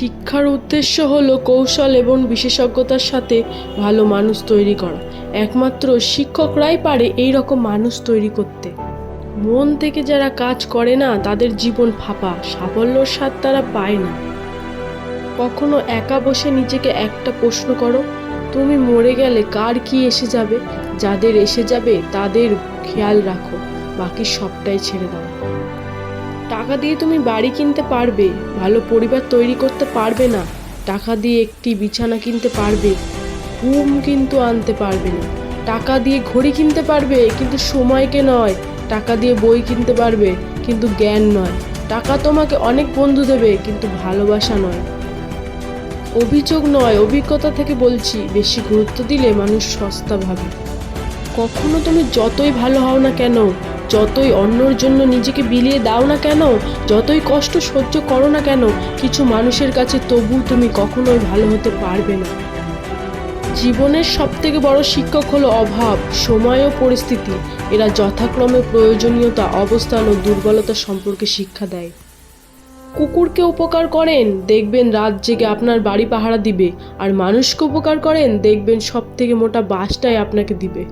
শিক্ষার উদ্দেশ্য হল কৌশল এবং বিশেষজ্ঞতার সাথে ভালো মানুষ তৈরি করা। একমাত্র শিক্ষকরাই পারে এই রকম মানুষ তৈরি করতে। মন থেকে যারা কাজ করে না, তাদের জীবন ফাঁপা, সাফল্যর স্বাদ তারা পায় না। কখনো একা বসে নিজেকে একটা প্রশ্ন করো, তুমি মরে গেলে কার কি এসে যাবে? যাদের এসে যাবে, তাদের খেয়াল রাখো, বাকি সবটাই ছেড়ে দাও। টাকা দিয়ে তুমি বাড়ি কিনতে পারবে, ভালো পরিবার তৈরি করতে পারবে না। টাকা দিয়ে একটি বিছানা কিনতে পারবে, ঘুম কিন্তু আনতে পারবে না। টাকা দিয়ে ঘড়ি কিনতে পারবে, কিন্তু সময়কে নয়। টাকা দিয়ে বই কিনতে পারবে, কিন্তু জ্ঞান নয়। টাকা তোমাকে অনেক বন্ধু দেবে, কিন্তু ভালোবাসা নয়। অভিযোগ নয়, অভিজ্ঞতা থেকে বলছি, বেশি গুরুত্ব দিলে মানুষ সস্তা ভাবে। কখনো তুমি যতই ভালো হও না কেন যতই অন্যর জন্য নিজেকে বিলিয়ে দাও না কেন, যতই কষ্ট সহ্য করো না কেন, কিছু মানুষের কাছে তবু তুমি কখনোই ভালো হতে পারবে না। জীবনের সবথেকে বড় শিক্ষক হলো অভাব, সময় ও পরিস্থিতি। এরা যথাক্রমে প্রয়োজনীয়তা, অবস্থান ও দুর্বলতা সম্পর্কে শিক্ষা দেয়। কুকুরকে উপকার করেন, দেখবেন রাত জেগে আপনার বাড়ি পাহারা দিবে। আর মানুষকে উপকার করেন, দেখবেন সব থেকে মোটা বাসটাই আপনাকে দিবে।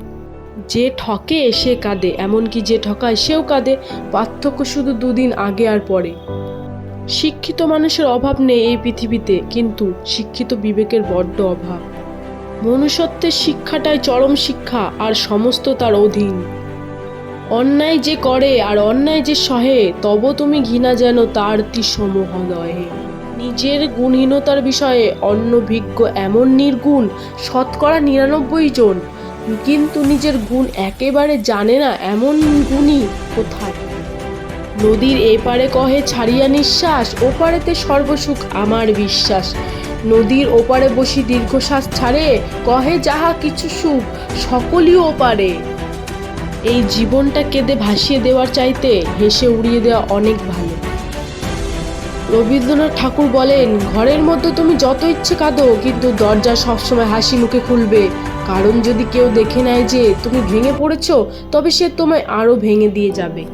যে ঠকে সে কাঁদে, এমনকি যে ঠকায় সেও কাঁদে, পার্থক্য শুধু দুদিন আগে আর পরে। শিক্ষিত মানুষের অভাব নেই এই পৃথিবীতে, কিন্তু শিক্ষিত বিবেকের বড্ড অভাব। মনুষ্যত্বের শিক্ষাটাই চরম শিক্ষা, আর সমস্ত তার অধীন। অন্যায় যে করে, আর অন্যায় যে সহে, তব তুমি ঘৃণা যেন তার তিসমোহদয়ে নিজের গুণহীনতার বিষয়ে অন্য ভিজ্ঞ এমন নির্গুণ, শতকরা নিরানব্বই জন কিন্তু নিজের গুণ একেবারে জানে না এমন গুণী কোথায়। নদীর এপারে কহে ছাড়িয়া নিঃশ্বাস, ওপারেতে সর্বসুখ আমার বিশ্বাস। নদীর ওপারে বসি দীর্ঘশ্বাস ছাড়ে, কহে যাহা কিছু সুখ সকলই ওপারে এই জীবনটা কেঁদে ভাসিয়ে দেওয়ার চাইতে হেসে উড়িয়ে দেওয়া অনেক ভালো। রবীন্দ্রনাথ ঠাকুর বলেন, ঘরের মধ্যে তুমি যত ইচ্ছে কাঁদো, কিন্তু দরজা সবসময় হাসি মুখে খুলবে। কারণ যদি কেউ দেখে নেয় যে তুমি ভেঙে পড়েছো, তবে সে তোমায় আরও ভেঙে দিয়ে যাবে।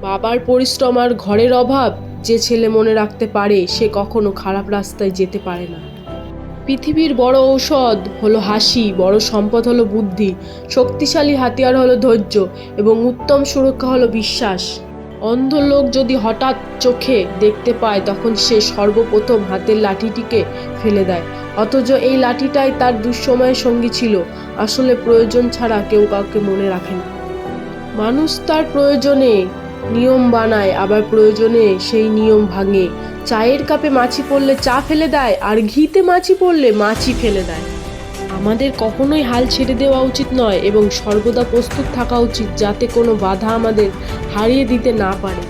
বাবার পরিশ্রম আর ঘরের অভাব যে ছেলে মনে রাখতে পারে, সে কখনো খারাপ রাস্তায় যেতে পারে না। পৃথিবীর বড় ঔষধ হলো হাসি, বড় সম্পদ হলো বুদ্ধি, শক্তিশালী হাতিয়ার হলো ধৈর্য, এবং উত্তম সুরক্ষা হলো বিশ্বাস। অন্ধ লোক যদি হঠাৎ চোখে দেখতে পায়, তখন সে সর্বপ্রথম হাতের লাঠিটিকে ফেলে দেয়। অথচ এই লাঠিটাই তার দুঃসময়ের সঙ্গী ছিল। আসলে প্রয়োজন ছাড়া কেউ কাউকে মনে রাখে না। মানুষ তার প্রয়োজনে নিয়ম বানায়, আবার প্রয়োজনে সেই নিয়ম ভাঙে। চায়ের কাপে মাছি পড়লে চা ফেলে দেয়, আর ঘিতে মাছি পড়লে মাছি ফেলে দেয়। আমাদের কখনোই হাল ছেড়ে দেওয়া উচিত নয় এবং সর্বদা প্রস্তুত থাকা উচিত যাতে কোনো বাধা আমাদের হারিয়ে দিতে না পারে।